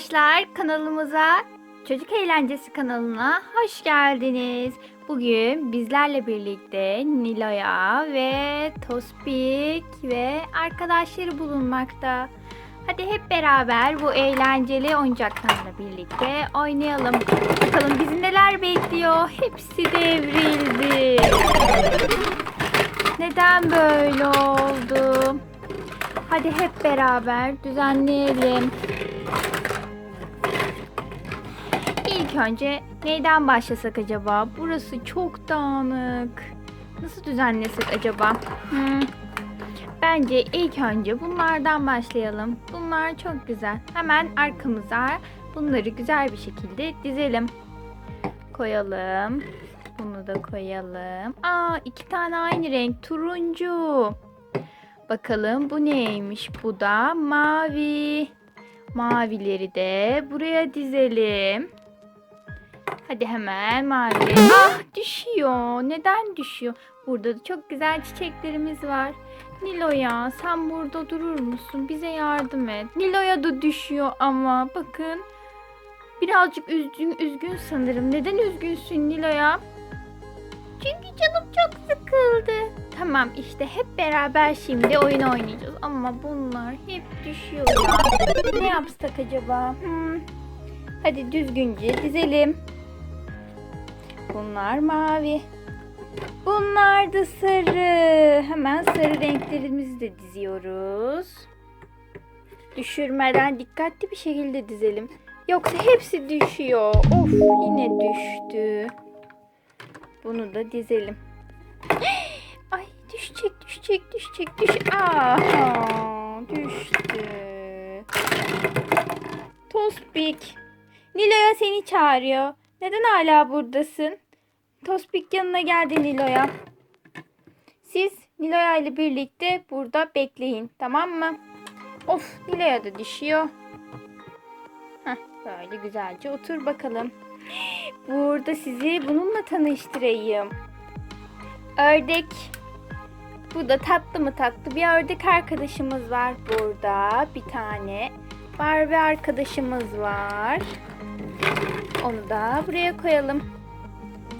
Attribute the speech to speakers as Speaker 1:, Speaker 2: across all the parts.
Speaker 1: arkadaşlar kanalımıza Çocuk Eğlencesi kanalına hoş geldiniz. Bugün bizlerle birlikte Nilo'ya ve Tospik ve arkadaşları bulunmakta. Hadi hep beraber bu eğlenceli oyuncaklarla birlikte oynayalım. Bakalım bizi neler bekliyor. Hepsi devrildi. Neden böyle oldu? Hadi hep beraber düzenleyelim. İlk önce neyden başlasak acaba? Burası çok dağınık. Nasıl düzenlesek acaba? Hmm. Bence ilk önce bunlardan başlayalım. Bunlar çok güzel. Hemen arkamıza bunları güzel bir şekilde dizelim. Koyalım. Bunu da koyalım. Aa iki tane aynı renk. Turuncu. Bakalım bu neymiş? Bu da mavi. Mavileri de buraya dizelim. Hadi hemen mavi. Ah düşüyor. Neden düşüyor? Burada da çok güzel çiçeklerimiz var. Nilo'ya sen burada durur musun? Bize yardım et. Nilo'ya da düşüyor ama bakın. Birazcık üzgün, üzgün sanırım. Neden üzgünsün Nilo'ya? Çünkü canım çok sıkıldı. Tamam işte hep beraber şimdi oyun oynayacağız. Ama bunlar hep düşüyor. Ne yapsak acaba? Hmm. Hadi düzgünce dizelim. Bunlar mavi. Bunlar da sarı. Hemen sarı renklerimizi de diziyoruz. Düşürmeden dikkatli bir şekilde dizelim. Yoksa hepsi düşüyor. Of yine düştü. Bunu da dizelim. Ay düşecek düşecek düşecek düş. Aa düştü. Tospik. Nilo'ya seni çağırıyor. Neden hala buradasın? Tospik yanına geldi Nilo'ya. Siz Nilo'ya ile birlikte burada bekleyin. Tamam mı? Of Nilo'ya da düşüyor. Heh, böyle güzelce otur bakalım. Burada sizi bununla tanıştırayım. Ördek. Bu da tatlı mı tatlı bir ördek arkadaşımız var burada. Bir tane Barbie arkadaşımız var. Onu da buraya koyalım.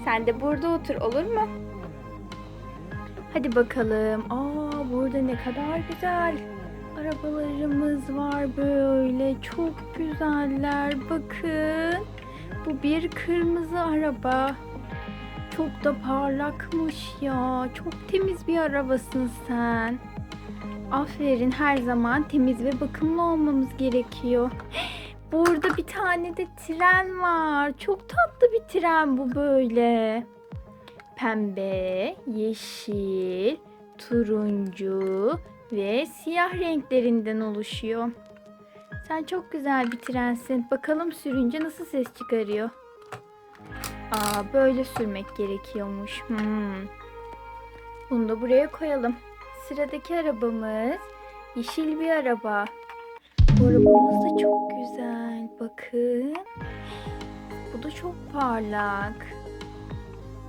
Speaker 1: Sen de burada otur olur mu? Hadi bakalım. Aa burada ne kadar güzel arabalarımız var böyle. Çok güzeller. Bakın. Bu bir kırmızı araba. Çok da parlakmış ya. Çok temiz bir arabasın sen. Aferin her zaman temiz ve bakımlı olmamız gerekiyor. Burada bir tane de tren var. Çok tatlı bir tren bu böyle. Pembe, yeşil, turuncu ve siyah renklerinden oluşuyor. Sen çok güzel bir trensin. Bakalım sürünce nasıl ses çıkarıyor. Aa böyle sürmek gerekiyormuş. Hmm. Bunu da buraya koyalım. Sıradaki arabamız yeşil bir araba. Bu arabamız da çok güzel. Bakın. Bu da çok parlak.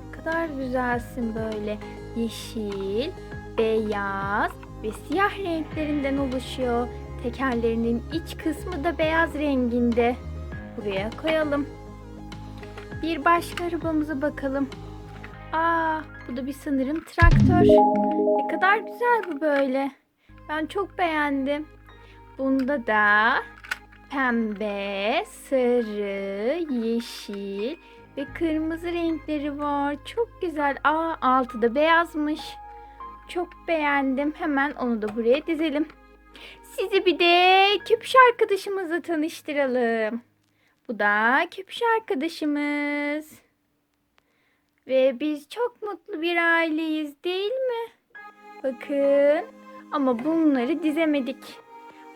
Speaker 1: Ne kadar güzelsin böyle. Yeşil, beyaz ve siyah renklerinden oluşuyor. Tekerlerinin iç kısmı da beyaz renginde. Buraya koyalım. Bir başka arabamıza bakalım. Aa, bu da bir sanırım traktör. Ne kadar güzel bu böyle. Ben çok beğendim. Bunda da pembe, sarı, yeşil ve kırmızı renkleri var. Çok güzel. Aa, altı da beyazmış. Çok beğendim. Hemen onu da buraya dizelim. Sizi bir de köpüş arkadaşımızla tanıştıralım. Bu da köpüş arkadaşımız. Ve biz çok mutlu bir aileyiz değil mi? Bakın. Ama bunları dizemedik.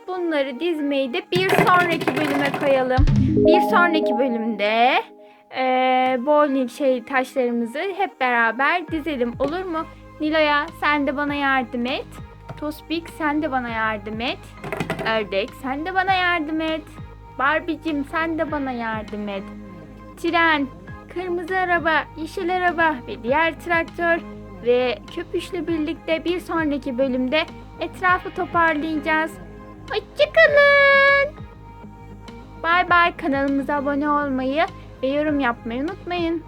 Speaker 1: Bunları dizmeyi de bir sonraki bölüme koyalım. Bir sonraki bölümde eee bowling şey taşlarımızı hep beraber dizelim olur mu? Nilo'ya sen de bana yardım et. Tospik sen de bana yardım et. Ördek sen de bana yardım et. Barbie'cim sen de bana yardım et. Tren, kırmızı araba, yeşil araba ve diğer traktör ve köpüşle birlikte bir sonraki bölümde etrafı toparlayacağız. Hoşçakalın. Bay bay. Kanalımıza abone olmayı ve yorum yapmayı unutmayın.